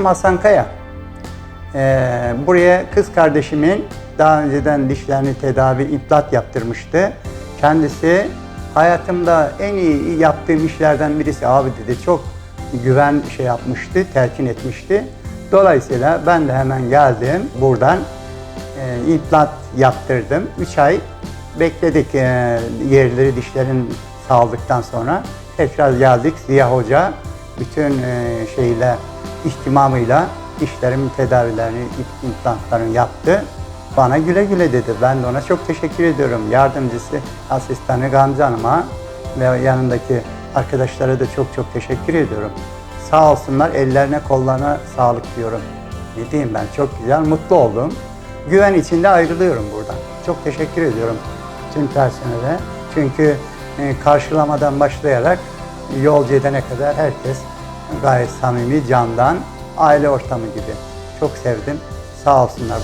İsmim Hasan Kaya. Ee, buraya kız kardeşimin daha önceden dişlerini tedavi implant yaptırmıştı. Kendisi hayatımda en iyi yaptığım işlerden birisi abi dedi. Çok güven şey yapmıştı, telkin etmişti. Dolayısıyla ben de hemen geldim buradan e, implant yaptırdım. 3 ay bekledik e, yerleri dişlerin sağladıktan sonra. Tekrar geldik Ziya Hoca bütün e, şeyle ihtimamıyla dişlerimin tedavilerini, implantlarını yaptı. Bana güle güle dedi. Ben de ona çok teşekkür ediyorum. Yardımcısı, asistanı Gamze Hanım'a ve yanındaki arkadaşlara da çok çok teşekkür ediyorum. Sağ olsunlar, ellerine kollarına sağlık diyorum. Ne diyeyim ben, çok güzel, mutlu oldum. Güven içinde ayrılıyorum buradan. Çok teşekkür ediyorum tüm personele. Çünkü e, karşılamadan başlayarak yolcu edene kadar herkes gayet samimi, candan, aile ortamı gibi. Çok sevdim. Sağ olsunlar.